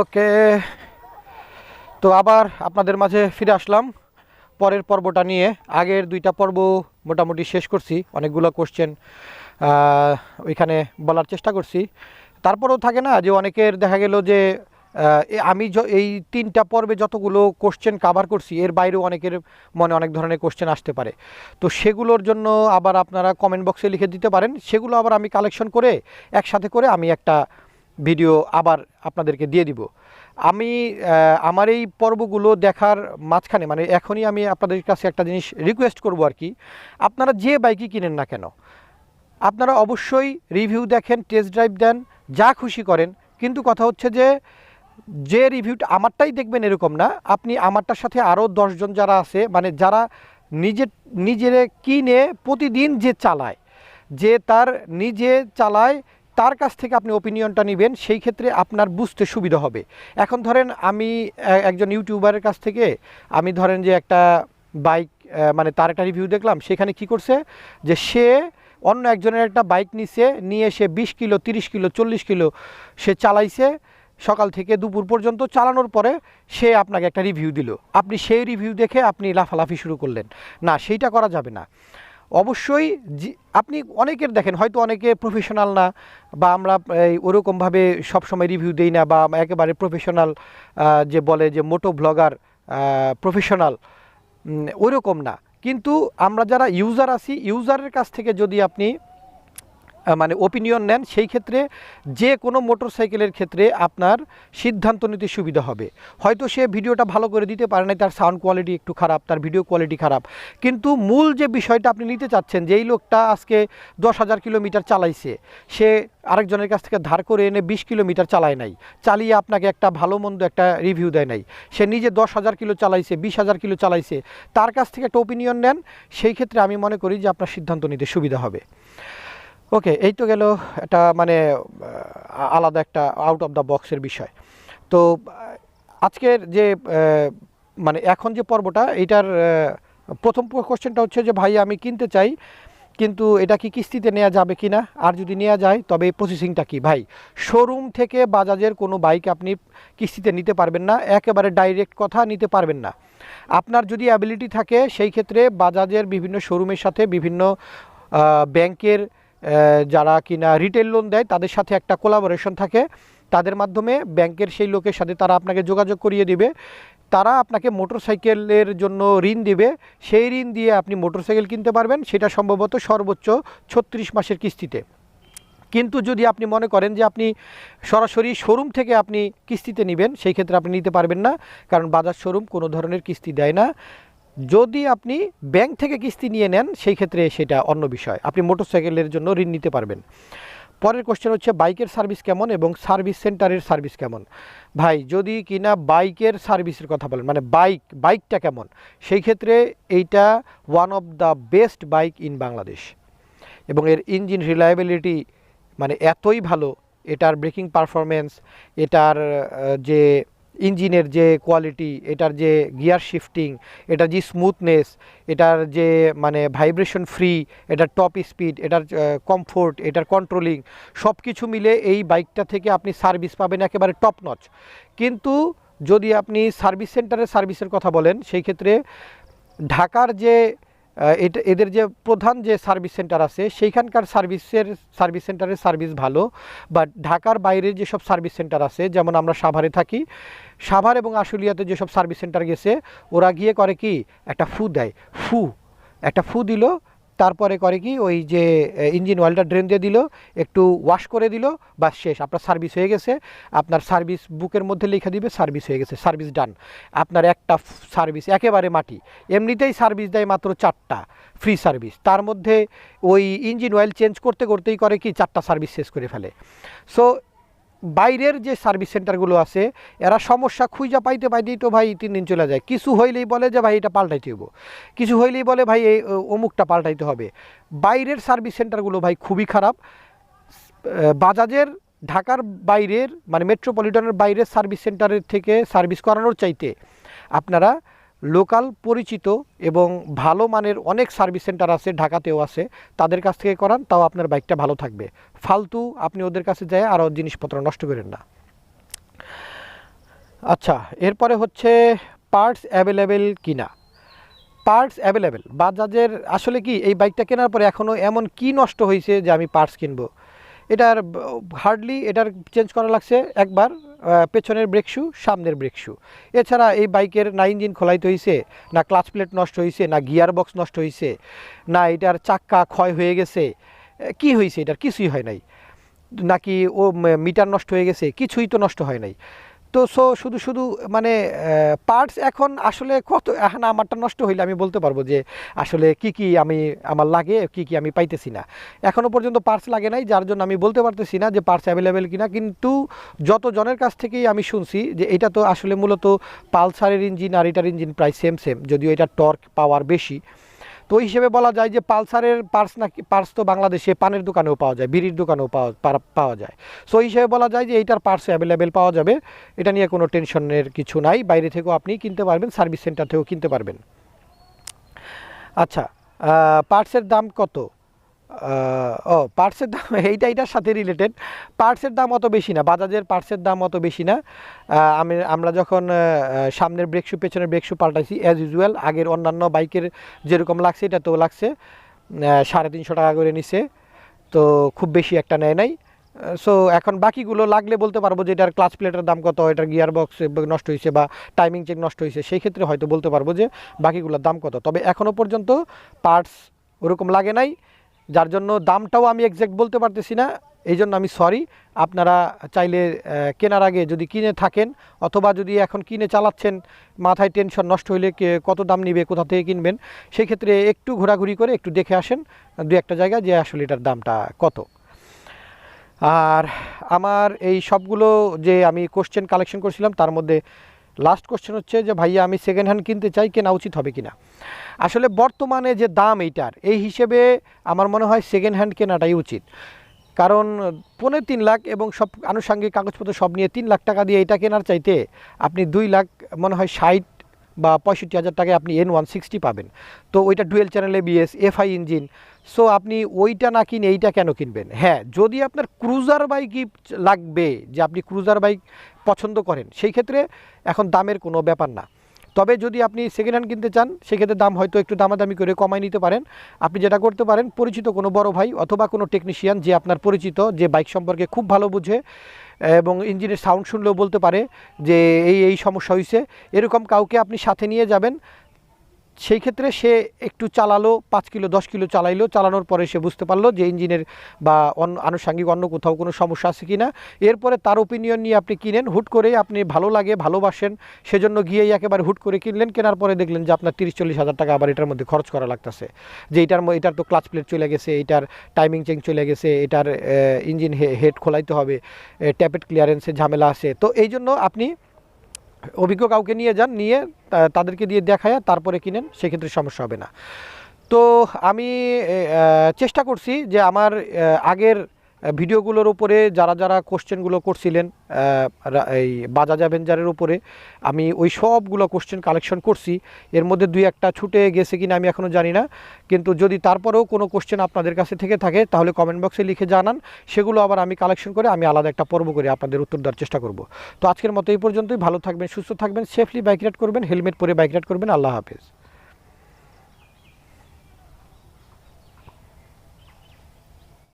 ওকে, তো আবার আপনাদের মাঝে ফিরে আসলাম পরের পর্বটা নিয়ে। আগের দুইটা পর্ব মোটামুটি শেষ করছি, অনেকগুলো কোশ্চেন ওইখানে বলার চেষ্টা করছি। তারপরেও থাকে না যে অনেকের দেখা গেল যে আমি এই তিনটা পর্বে যতগুলো কোশ্চেন কাভার করছি, এর বাইরেও অনেকের মনে অনেক ধরনের কোশ্চেন আসতে পারে। তো সেগুলোর জন্য আবার আপনারা কমেন্ট বক্সে লিখে দিতে পারেন। সেগুলো আবার আমি কালেকশন করে একসাথে করে আমি একটা ভিডিও আবার আপনাদেরকে দিয়ে দিব। আমি আমার এই পর্বগুলো দেখার মাঝখানে মানে এখনই আমি আপনাদের কাছে একটা জিনিস রিকোয়েস্ট করব আর কি। আপনারা যে বাইকই কিনেন না কেন, আপনারা অবশ্যই রিভিউ দেখেন টেস্ট ড্রাইভ দেন, যা খুশি করেন। কিন্তু কথা হচ্ছে যে যে রিভিউটা আমারটাই দেখবেন এরকম না, আপনি আমারটার সাথে আরও দশজন যারা আছে মানে যারা নিজে, নিজের কিনে প্রতিদিন যে চালায়, যে তার নিজে চালায় তার কাছ থেকে আপনি ওপিনিয়নটা নেবেন, সেই ক্ষেত্রে আপনার বুঝতে সুবিধা হবে। এখন ধরেন আমি একজন ইউটিউবারের কাছ থেকে আমি ধরেন যে একটা বাইক মানে তার একটা রিভিউ দেখলাম, সেখানে কি করছে? যে সে অন্য একজনের একটা বাইক নিছে, নিয়ে সে বিশ কিলো, তিরিশ কিলো, চল্লিশ কিলো সে চালাইছে। সকাল থেকে দুপুর পর্যন্ত চালানোর পরে সে আপনাকে একটা রিভিউ দিল। আপনি সেই রিভিউ দেখে আপনি লাফালাফি শুরু করলেন। না, সেইটা করা যাবে না। অবশ্যই আপনি অনেকের দেখেন, হয়তো অনেকে প্রফেশনাল না বা আমরা এই ওরকমভাবে সবসময় রিভিউ দিই না বা একেবারে প্রফেশনাল যে বলে যে মোটো ব্লগার প্রফেশনাল ওরকম না। কিন্তু আমরা যারা ইউজার আছি ইউজারের কাছ থেকে যদি আপনি মানে ওপিনিয়ন নেন, সেই ক্ষেত্রে যে কোনো মোটরসাইকেলের ক্ষেত্রে আপনার সিদ্ধান্ত নিতে সুবিধা হবে। হয়তো সে ভিডিওটা ভালো করে দিতে পারে নাই, তার সাউন্ড কোয়ালিটি একটু খারাপ, তার ভিডিও কোয়ালিটি খারাপ। কিন্তু মূল যে বিষয়টা আপনি নিতে চাচ্ছেন, যে এই লোকটা আজকে দশ হাজার কিলোমিটার চালাইছে, সে আরেকজনের কাছ থেকে ধার করে এনে বিশ কিলোমিটার চালায় নাই, চালিয়ে আপনাকে একটা ভালো মন্দ একটা রিভিউ দেয় নাই। সে নিজে দশ হাজার কিলো চালাইছে, বিশ হাজার কিলো চালাইছে, তার কাছ থেকে একটা ওপিনিয়ন নেন, সেই ক্ষেত্রে আমি মনে করি যে আপনার সিদ্ধান্ত নিতে সুবিধা হবে। ওকে এই তো গেল একটা মানে আলাদা একটা আউট অফ দ্য বক্সের বিষয়। তো আজকের যে মানে এখন যে পর্বটা এইটার আহ, প্রথম কোশ্চেনটা হচ্ছে যে ভাই আমি কিনতে চাই কিন্তু এটা কি কিস্তিতে নেওয়া যাবে কি না আর যদি নেওয়া যায় তবে এই প্রসেসিংটা কি? ভাই শোরুম থেকে বাজাজের কোনো বাইক আপনি কিস্তিতে নিতে পারবেন না একেবারে ডাইরেক্ট কথা নিতে পারবেন না। আপনার যদি অ্যাবিলিটি থাকে সেই ক্ষেত্রে বাজাজের বিভিন্ন শোরুমের সাথে বিভিন্ন ব্যাংকের যারা কিনা রিটেল লোন দেয়, তাদের সাথে একটা কোলাবোরেশন থাকে। তাদের মাধ্যমে ব্যাংকের সেই লোকের সাথে তারা আপনাকে যোগাযোগ করিয়ে দিবে। তারা আপনাকে মোটরসাইকেলের জন্য ঋণ দিবে। সেই ঋণ দিয়ে আপনি মোটরসাইকেল কিনতে পারবেন। সেটা সম্ভবত সর্বোচ্চ ছত্রিশ মাসের কিস্তিতে। কিন্তু যদি আপনি মনে করেন যে আপনি সরাসরি শোরুম থেকে আপনি কিস্তিতে নেবেন, সেই ক্ষেত্রে আপনি নিতে পারবেন না। কারণ বাজার শোরুম কোনো ধরনের কিস্তি দেয় না। যদি আপনি ব্যাংক থেকে কিস্তি নিয়ে নেন, সেই ক্ষেত্রে সেটা অন্য বিষয়। আপনি মোটরসাইকেলের জন্য ঋণ নিতে পারবেন। পরের কোশ্চেন হচ্ছে, বাইকের সার্ভিস কেমন এবং সার্ভিস সেন্টারের সার্ভিস কেমন? ভাই, যদি কিনা বাইকের সার্ভিসের কথা বলেন মানে বাইক, বাইকটা কেমন? সেই ক্ষেত্রে এইটা one of the best bike in Bangladesh এবং এর ইঞ্জিন রিলায়েবিলিটি মানে এতই ভালো, এটার ব্রেকিং পারফরমেন্স এটার যে ইঞ্জিনের যে কোয়ালিটি এটার যে গিয়ার শিফটিং এটার যে স্মুথনেস এটার যে মানে ভাইব্রেশন ফ্রি এটার টপ স্পিড এটার কমফোর্ট এটার কন্ট্রোলিং সব কিছু মিলে এই বাইকটা থেকে আপনি সার্ভিস পাবেন একেবারে টপ নচ কিন্তু যদি আপনি সার্ভিস সেন্টারের সার্ভিসের কথা বলেন, সেই ক্ষেত্রে ঢাকার যে এটা এদের যে প্রধান যে সার্ভিস সেন্টার আছে, সেইখানকার সার্ভিসের সার্ভিস সেন্টারের সার্ভিস ভালো, বাট ঢাকার বাইরের যেসব সার্ভিস সেন্টার আছে, যেমন আমরা সাভারে থাকি, সাভার এবং আশুলিয়াতে যেসব সার্ভিস সেন্টার গেছে, ওরা গিয়ে করে কি, একটা ফু দেয়। ফু, একটা ফু দিল তারপরে করে কি ওই যে ইঞ্জিন অয়েলটা ড্রেন দিয়ে দিল, একটু ওয়াশ করে দিল বা শেষ। আপনার সার্ভিস হয়ে গেছে, আপনার সার্ভিস বুকের মধ্যে লিখে দিবে সার্ভিস হয়ে গেছে সার্ভিস ডান আপনার একটা সার্ভিস একেবারে মাটি। এমনিতেই সার্ভিস দেয় মাত্র চারটা ফ্রি সার্ভিস তার মধ্যে ওই ইঞ্জিন অয়েল চেঞ্জ করতে করতেই করে কি, চারটা সার্ভিস শেষ করে ফেলে। সো বাইরের যে সার্ভিস সেন্টারগুলো আছে, এরা সমস্যা খুঁজা পাইতে পাইতেই তো ভাই তিন দিন চলে যায়। কিছু হইলেই বলে যে ভাই এটা পাল্টাইতে হইব। কিছু হইলেই বলে ভাই এই অমুকটা পাল্টাইতে হবে। বাইরের সার্ভিস সেন্টারগুলো ভাই খুবই খারাপ। বাজাজের, ঢাকার বাইরের মানে মেট্রোপলিটনের বাইরের সার্ভিস সেন্টারের থেকে সার্ভিস করানোর চাইতে আপনারা লোকাল, পরিচিত এবং ভালো মানের অনেক সার্ভিস সেন্টার আছে, ঢাকাতেও আছে। তাদের কাছ থেকে করান, তাও আপনার বাইকটা ভালো থাকবে। ফালতু আপনি ওদের কাছে যায় আরও জিনিসপত্র নষ্ট করেন না। আচ্ছা এরপরে হচ্ছে পার্টস অ্যাভেলেবেল কিনা? Parts available. বাজাজের আসলে কি এই বাইকটা কেনার পরে এখনও এমন কি নষ্ট হয়েছে যে আমি পার্টস কিনবো? এটার হার্ডলি এটার চেঞ্জ করা লাগছে একবার পেছনের ব্রেক শু সামনের ব্রেক শু এছাড়া এই বাইকের না ইঞ্জিন খোলাইতে হয়েছে না ক্লাচ প্লেট নষ্ট হয়েছে না গিয়ার বক্স নষ্ট হয়েছে না এটার চাক্কা ক্ষয় হয়ে গেছে। কি হয়েছে এটার? কিছুই হয় নাই। নাকি ও মিটার নষ্ট হয়ে গেছে? কিছুই তো নষ্ট হয় নাই। তো সো শুধু শুধু মানে পার্টস এখন আসলে কত, এখন আমারটা নষ্ট হইলে আমি বলতে পারব যে আসলে কি কি আমি, আমার লাগে, কি কি আমি পাইতেছি না। এখনও পর্যন্ত পার্টস লাগে নাই, যার জন্য আমি বলতে পারতেছি না যে পার্টস অ্যাভেলেবেল কিনা, কিন্তু যত জনের কাছ থেকেই আমি শুনছি যে এটা তো আসলে মূলত পালসারের ইঞ্জিন আর এটার ইঞ্জিন প্রায় সেম সেম যদিও এটা টর্ক পাওয়ার বেশি। তো হিসেবে বলা যায় যে পালসারের পার্স নাকি, পার্স তো বাংলাদেশে পানের দোকানেও পাওয়া যায়, বিড়ির দোকানেও পাওয়া পাওয়া যায়। সো ওই হিসেবে বলা যায় যে এইটার পার্স অ্যাভেলেবেল পাওয়া যাবে। এটা নিয়ে কোনো টেনশনের কিছু নাই। বাইরে থেকেও আপনি কিনতে পারবেন, সার্ভিস সেন্টার থেকেও কিনতে পারবেন। আচ্ছা পার্টসের দাম কত? ও, পার্টসের দাম, এইটা, এইটার সাথে রিলেটেড পার্টসের দাম অত বেশি না, বাজাজের পার্টসের দাম অত বেশি না। আমি, আমরা যখন সামনের ব্রেক শু পেছনের ব্রেক শু পাল্টাইছি অ্যাজ ইউজুয়াল আগের অন্যান্য বাইকের যেরকম লাগছে, এটা তো লাগছে। সাড়ে তিনশো টাকা করে নিছে, তো খুব বেশি একটা নেয় নাই। সো এখন বাকিগুলো লাগলে বলতে পারব যে এটার ক্লাচ প্লেটের দাম কত, এটার গিয়ার বক্স নষ্ট হয়েছে বা টাইমিং চেক নষ্ট হয়েছে সেই ক্ষেত্রে হয়তো বলতে পারব যে বাকিগুলোর দাম কত। তবে এখনও পর্যন্ত পার্টস ওরকম লাগে নাই। যার জন্য দামটাও আমি এক্স্যাক্ট বলতে পারতেছি না, এই জন্য আমি সরি আপনারা চাইলে কেনার আগে যদি কিনে থাকেন অথবা যদি এখন কিনে চালাচ্ছেন, মাথায় টেনশন নষ্ট হইলে কত দাম নিবে, কোথা থেকে কিনবেন সেই ক্ষেত্রে একটু ঘোরাঘুরি করে একটু দেখে আসেন, দু একটা জায়গায় যে আসলে এটার দামটা কত। আর আমার এই সবগুলো যে আমি কোশ্চেন কালেকশন করছিলাম, তার মধ্যে লাস্ট কোশ্চেন হচ্ছে যে, ভাইয়া, আমি সেকেন্ড হ্যান্ড কিনতে চাই কেনা, উচিত হবে কিনা? আসলে বর্তমানে যে দাম এইটার, এই হিসেবে আমার মনে হয় সেকেন্ড হ্যান্ড কেনাটাই উচিত। কারণ পৌনে তিন লাখ এবং সব আনুষঙ্গিক কাগজপত্র সব নিয়ে তিন লাখ টাকা দিয়ে এটা কেনার চাইতে আপনি দুই লাখ, মনে হয় ষাট বা পঁয়ষট্টি হাজার টাকায় আপনি এন ওয়ান সিক্সটি পাবেন। তো ওইটা dual channel ABS FI engine so আপনি ওইটা না কিনে এইটা কেন কিনবেন? হ্যাঁ যদি আপনার ক্রুজার বাইকই লাগবে, যে আপনি ক্রুজার বাইক পছন্দ করেন, সেই ক্ষেত্রে এখন দামের কোনো ব্যাপার না। তবে যদি আপনি সেকেন্ড হ্যান্ড কিনতে চান সেক্ষেত্রে দাম হয়তো একটু দামাদামি করে কমায় নিতে পারেন। আপনি যেটা করতে পারেন, পরিচিত কোনো বড় ভাই অথবা কোনো টেকনিশিয়ান যে আপনার পরিচিত, যে বাইক সম্পর্কে খুব ভালো বুঝে এবং ইঞ্জিনের সাউন্ড শুনলেও বলতে পারে যে এই এই সমস্যা হয়েছে এরকম কাউকে আপনি সাথে নিয়ে যাবেন সেই ক্ষেত্রে সে একটু চালালো, পাঁচ কিলো, দশ কিলো চালাইলো, চালানোর পরে সে বুঝতে পারল যে ইঞ্জিনের বা অন্য আনুষঙ্গিক অন্য কোথাও কোনো সমস্যা আছে কি না এরপরে তার ওপিনিয়ন নিয়ে আপনি কিনেন, হুট করে আপনি ভালো লাগে, ভালোবাসেন, সেজন্য গিয়েই একেবারে হুট করে কিনলেন, কেনার পরে দেখলেন যে আপনার তিরিশ, চল্লিশ হাজার টাকা আবার এটার মধ্যে খরচ করা লাগতেছে। যে এটার এটার তো ক্লাচ প্লেট চলে গেছে, এটার টাইমিং চেঞ্জ চলে গেছে, এটার ইঞ্জিন হেড খোলাইতে হবে ট্যাপেট ক্লিয়ারেন্সের ঝামেলা আছে। তো এই জন্য আপনি অভিজ্ঞ কাউকে নিয়ে যান, নিয়ে তাদেরকে দিয়ে দেখায় তারপরে কিনেন, সেক্ষেত্রে সমস্যা হবে না। তো আমি চেষ্টা করছি যে আমার আগের ভিডিওগুলোর উপরে যারা যারা কোশ্চেনগুলো করছিলেন এই বাজাজ অ্যাভেঞ্জারের উপরে, আমি ওই সবগুলো কোশ্চেন কালেকশন করছি। এর মধ্যে দুই একটা ছুটে গেছে কিনা আমি এখনও জানি না। কিন্তু যদি তারপরেও কোনো কোশ্চেন আপনাদের কাছে থেকে থাকে, তাহলে কমেন্ট বক্সে লিখে জানান। সেগুলো আবার আমি কালেকশন করে আমি আলাদা একটা পর্ব করে আপনাদের উত্তর দেওয়ার চেষ্টা করব। তো আজকের মতো এই পর্যন্তই। ভালো থাকবেন, সুস্থ থাকবেন সেফলি বাইক রাইড করবেন হেলমেট পরে বাইক রাইড করবেন। আল্লাহ হাফেজ।